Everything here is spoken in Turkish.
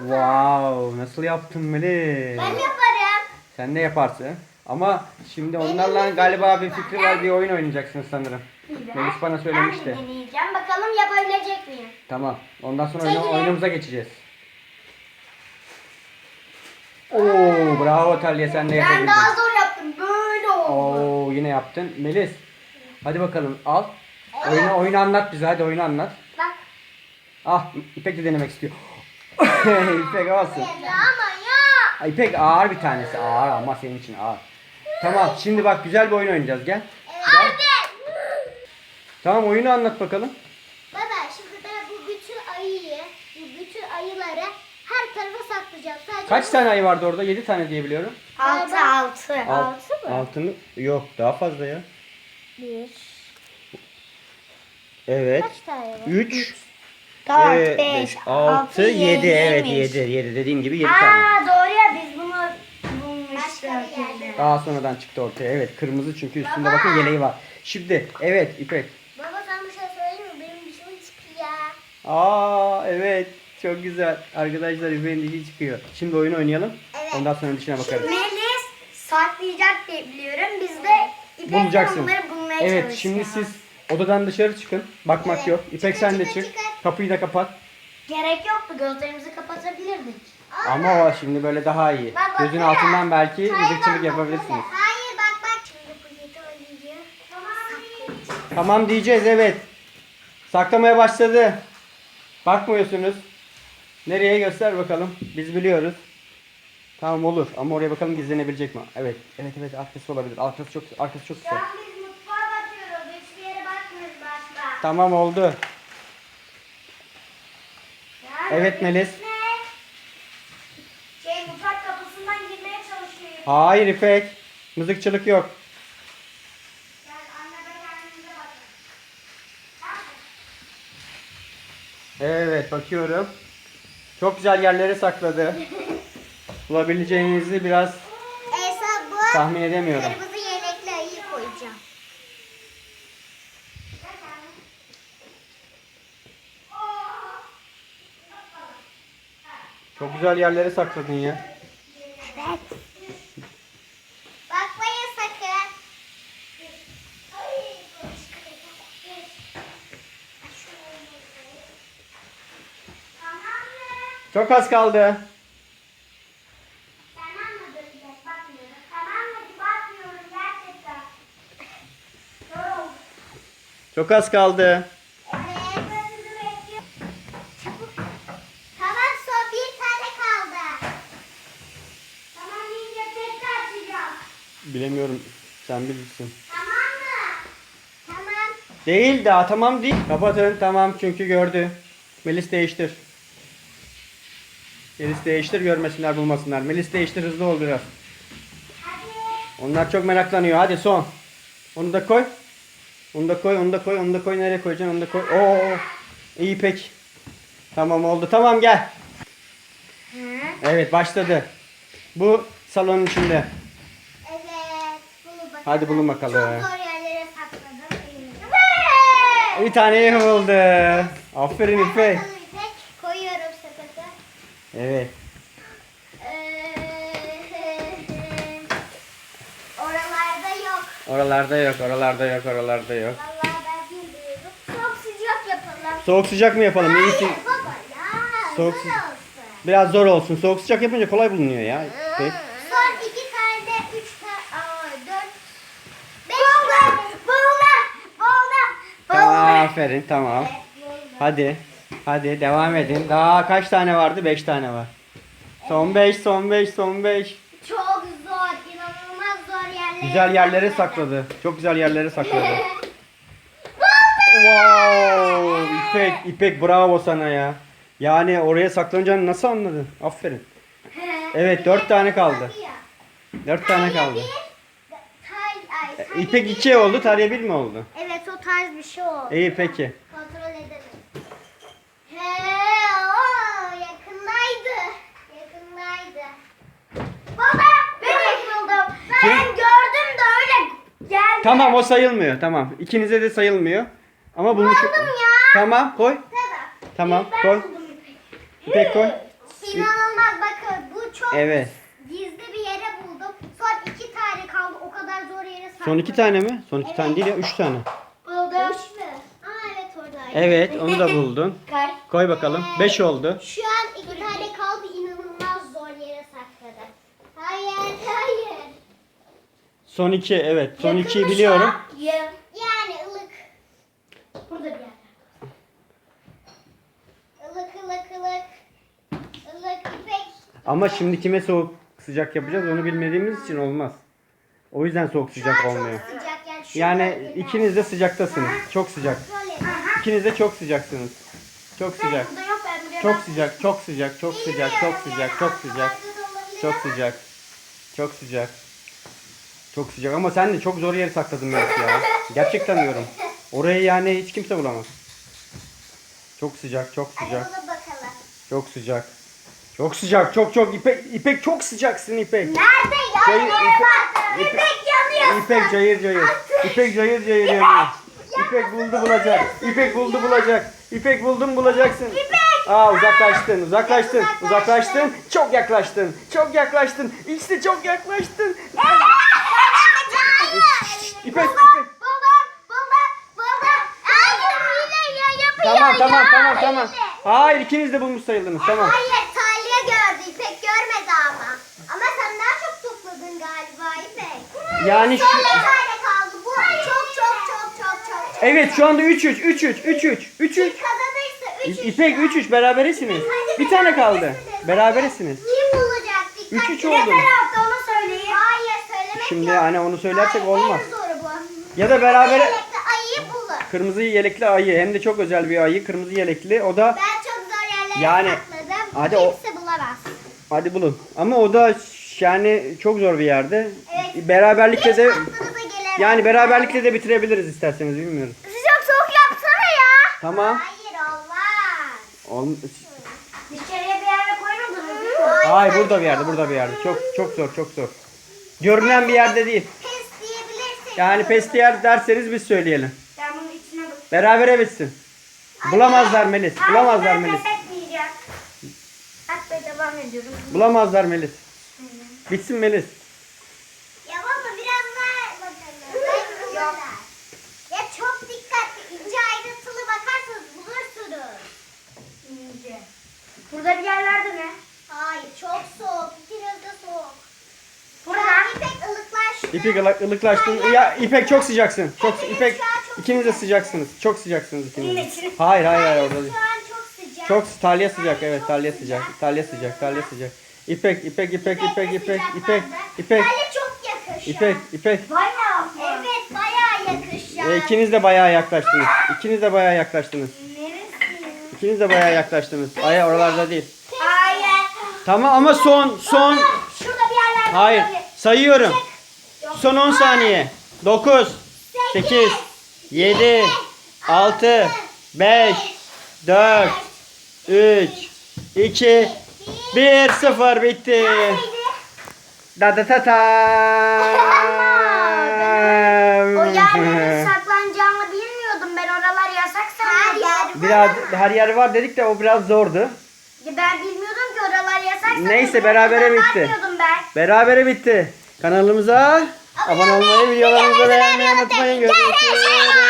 Wow, nasıl yaptın Melis? Ben yaparım. Sen de yaparsın. Ama şimdi onlarla galiba bir fikri var bir oyun oynayacaksın sanırım. Melis bana söylemişti. Ben deneyeceğim. Bakalım yapabilecek miyim? Tamam. Ondan sonra Çekilin. oyunumuza geçeceğiz. Oo, bravo Talya sen de Ben yapabildin. daha zor yaptım. Böyle oldu. Oo, yine yaptın. Melis. Hadi bakalım al. Oyunu, oyunu anlat bize hadi oyunu anlat. Bak. Ah İpek de denemek istiyor. İpek ya. Ay, İpek ağır bir tanesi. Ağır ama senin için ağır. Tamam şimdi bak güzel bir oyun oynayacağız gel. Gel. Tamam oyunu anlat bakalım. Baba şimdi ben bu bütün ayıyı, bu bütün ayıları her tarafa saklayacağım. Sadece Kaç tane ayı vardı orada? 7 tane diye biliyorum. Altı, altı. Alt- Altı mı? Yok daha fazla ya. Bir. Evet. Kaç tane var? 3 Dört, beş, 6 7 evet 7 7 dediğim gibi 7 tane. Aa doğru ya biz bunu bulmuştuk. Daha sonradan çıktı ortaya. Evet kırmızı çünkü üstünde bakın yeleği var. Şimdi evet İpek. Baba sen bir şey söyleyeyim mi? Benim dişim çıkıyor. Aa evet çok güzel. Arkadaşlar İpek'in dişi çıkıyor. Şimdi oyun oynayalım. Evet. Ondan sonra dişine bakarız. Melis saklayacak diye biliyorum. Biz de İpek'le Bulacaksın. bunları bulmaya Evet çalışacağız. şimdi siz odadan dışarı çıkın. Bakmak Evet. yok. İpek Çıkın, sen de çık. çıkın. Kapıyı da kapat. Gerek yoktu. Gözlerimizi kapatabilirdik. Ama o şimdi böyle daha iyi. Bak, Gözün bakıyor. altından belki mızıkçılık bak, yapabilirsiniz. bak, Hayır bak bak. Şimdi ayıyı saklayacağız. Tamam diyeceğiz evet. Saklamaya başladı. Bakmıyorsunuz. Nereye göster bakalım. Biz biliyoruz. Tamam olur ama oraya bakalım gizlenebilecek mi? Evet. Evet evet arkası olabilir. Arkası çok arkası çok Şu güzel. an biz mutfağa bakıyoruz. Hiçbir yere bakmıyoruz başka. Tamam oldu. Evet Melis. Şey mutfak kapısından girmeye çalışıyor. Hayır İpek. Mızıkçılık yok. Gel anne ve kendinize bakın. Evet bakıyorum. Çok güzel yerlere sakladı. Bulabileceğinizi biraz Esa bu tahmin edemiyorum. kırmızı yelekli ayıyı koyacağım. Çok güzel yerlere sakladın ya. Evet. Bakmayın sakın. Çok az kaldı. Çok az kaldı. Evet. Ben sizi bekliyorum. Çabuk. Tamam son bir tane kaldı. Tamam yenge tekrar açacağım. Bilemiyorum. Sen bilirsin. Tamam mı? Tamam. Değil daha tamam değil. Kapatın tamam çünkü gördü. Melis değiştir. Melis değiştir görmesinler bulmasınlar. Melis değiştir hızlı ol biraz. Hadi. Onlar çok meraklanıyor. Hadi son. Onu da koy. Onu da koy, onu da koy, onu da koy. Nereye koyacaksın? Onu da koy. Oo. İyi pek. Tamam oldu. Tamam gel. Hı? Evet başladı. Bu salonun içinde. Hadi bulun bakalım. Çok zor yerlere sakladım. Evet. Bir taneyi buldu. Aferin İpek. Koyuyorum sepete. Evet. Ee, Oralarda yok. Oralarda yok, oralarda yok, oralarda yok. Vallahi ben bilmiyorum. Çok sıcak yapalım. Soğuk sıcak mı yapalım? İyi ki. Hayır baba ya. Soğuk zor sıcak. olsun. Biraz zor olsun. Soğuk sıcak yapınca kolay bulunuyor ya. İpek. Son iki tane de üç tane, aa, dört, beş tane. Buldum, buldum, Tamam, buldum. Aferin tamam. Hadi. Hadi devam edin. Daha kaç tane vardı? 5 tane var. Son 5, son 5, son 5. Çok zor, inanılmaz zor yerlere. Güzel yerlere sakladı. Çok güzel yerlere sakladı. wow! İpek, İpek bravo sana ya. Yani oraya saklanacağını nasıl anladın? Aferin. Evet, dört tane kaldı. 4 tane kaldı. Tarya İpek bir. 2 oldu, Tarya 1 mi oldu? Evet o tarz bir şey oldu. İyi peki. Kontrol edelim. He, o yakındaydı. Yakındaydı. Baba ben buldum. Ben Kim? gördüm de öyle geldi. Tamam o sayılmıyor. Tamam. İkinize de sayılmıyor. Ama bulmuş. Buldum ya. Tamam koy. Tamam. Tamam Ben koy. buldum. İpek koy. İnanılmaz bakın bu çok Evet. gizli bir yere buldum. Son iki tane kaldı o kadar zor yere sakladım. Son iki tane mi? Son iki tane değil ya üç tane. Buldum. Üç mü? Aa evet oradaydı. Evet onu da buldun. Kay. Koy bakalım. Beş oldu. Şu an iki tane kaldı inanılmaz zor yere sakladım. Hayır hayır. Son iki evet. Son Yakın ikiyi mı şu biliyorum. an? Ya- Yani ılık. Burada bir yerde. Ilık ılık ılık. Ilık ipek. Ama şimdi kime soğuk sıcak yapacağız onu bilmediğimiz için olmaz. O yüzden soğuk sıcak olmuyor. sıcak yani. şu Yani ikiniz de sıcaktasınız. Çok sıcak. Böyle. İkiniz de çok sıcaksınız. Çok sıcak. Burada yok ben buraya Çok bak- sıcak, çok sıcak, çok sıcak, çok Bilmiyorum sıcak, yani, çok sıcak. farklı da olabilir Çok ama sıcak. Çok sıcak. Çok sıcak ama sen de çok zor yere sakladın Melis ya. Gerçekten diyorum. Orayı yani hiç kimse bulamaz. Çok sıcak, çok Hadi sıcak, buna bakalım. çok sıcak. Çok sıcak, çok çok İpek, İpek çok sıcaksın İpek. Nerede İpek- bak. İpek- İpek yanıyorsun. İpek cayır cayır. İpek cayır cayır yanıyor. İpek buldu bulacak. İpek buldu bulacak. İpek buldun bulacaksın. İpek! Aa uzaklaştın, uzaklaştın, Uzaklaştın. Çok yaklaştın. Çok yaklaştın. İşte çok yaklaştın. İpek, Buldum, İpek. yapıyor Tamam tamam tamam tamam. Hayır ikiniz de bulmuş sayıldınız tamam. Hayır, Talya gördü. İpek görmedi ama. Ama sen daha çok topladın galiba İpek. Yani şu- kaldı. Bu çok çok çok çok çok. çok. Evet şu anda 3 3 3 3 3 3 3 3. Kim kazanırsa 3 İpek 3 3 berabersiniz. Bir tane kaldı. Berabersiniz. Kim bulacak? Üç üç oldu. hafta onu söyleyin. Hayır söylemek Şimdi yok. hani onu söylersek Hayır, olmaz. En zoru bu. Ya da berabere Yelekli ayıyı bulun. kırmızı yelekli ayı hem de çok özel bir ayı kırmızı yelekli o da Ben çok zor yerlere Yani, sakladım. hadi o- Kimse bulamaz. hadi bulun. Ama o da yani çok zor bir yerde. Beraberlikle de yani beraberlikle de bitirebiliriz isterseniz bilmiyorum. Sıcak soğuk yapsana ya. Tamam. Hayır olmaz. Ol- Dışarıya bir yere koymadınız mı? Hayır burada bir yerde burada bir yerde. Çok çok zor çok zor. Görünen bir yerde değil. Pes diyebilirsin. Yani pes yer derseniz biz söyleyelim. Ben bunun içine bak. Berabere bitsin. Bulamazlar Melis. Bulamazlar Melis. Bak devam ediyorum. Bulamazlar Melis. Bitsin Melis. Ya baba biraz daha bakalım. Yok. Ya çok dikkatli, ince ayrıntılı bakarsanız bulursunuz. İnce. Burada bir yerlerde mi? Hayır, çok soğuk. İkiniz de soğuk. Burada. İpek ılıklaştı. İpek ılık, ılıklaştın. Ya İpek çok sıcaksın. Çok İpek ikiniz de sıcaksınız. Çok sıcaksınız ikiniz de. Hayır hayır hayır orada değil. Şu an çok sıcak. Çok Talya sıcak evet Talya sıcak. Talya sıcak Talya sıcak. İpek İpek İpek İpek İpek İpek İpek çok yakışıyor. İpek İpek. Bayağı Evet, bayağı yakışıyor. E, ikiniz de bayağı yaklaştınız. İkiniz de bayağı yaklaştınız. İkiniz de bayağı yaklaştınız. Ay oralarda değil. Hayır. Tamam ama son son Şurada bir yerlerde hayır sayıyorum. Son 10 saniye. 9 8 7 6 5 4 3 2 1 0 bitti. Da da ta ta. O Biraz her yer var dedik de o biraz zordu. Ben bilmiyordum ki oralar yasak. Neyse, berabere bitti. Ben. Berabere bitti. Kanalımıza abone olmayı, videolarımızı beğenmeyi unutmayın. Görüşürüz.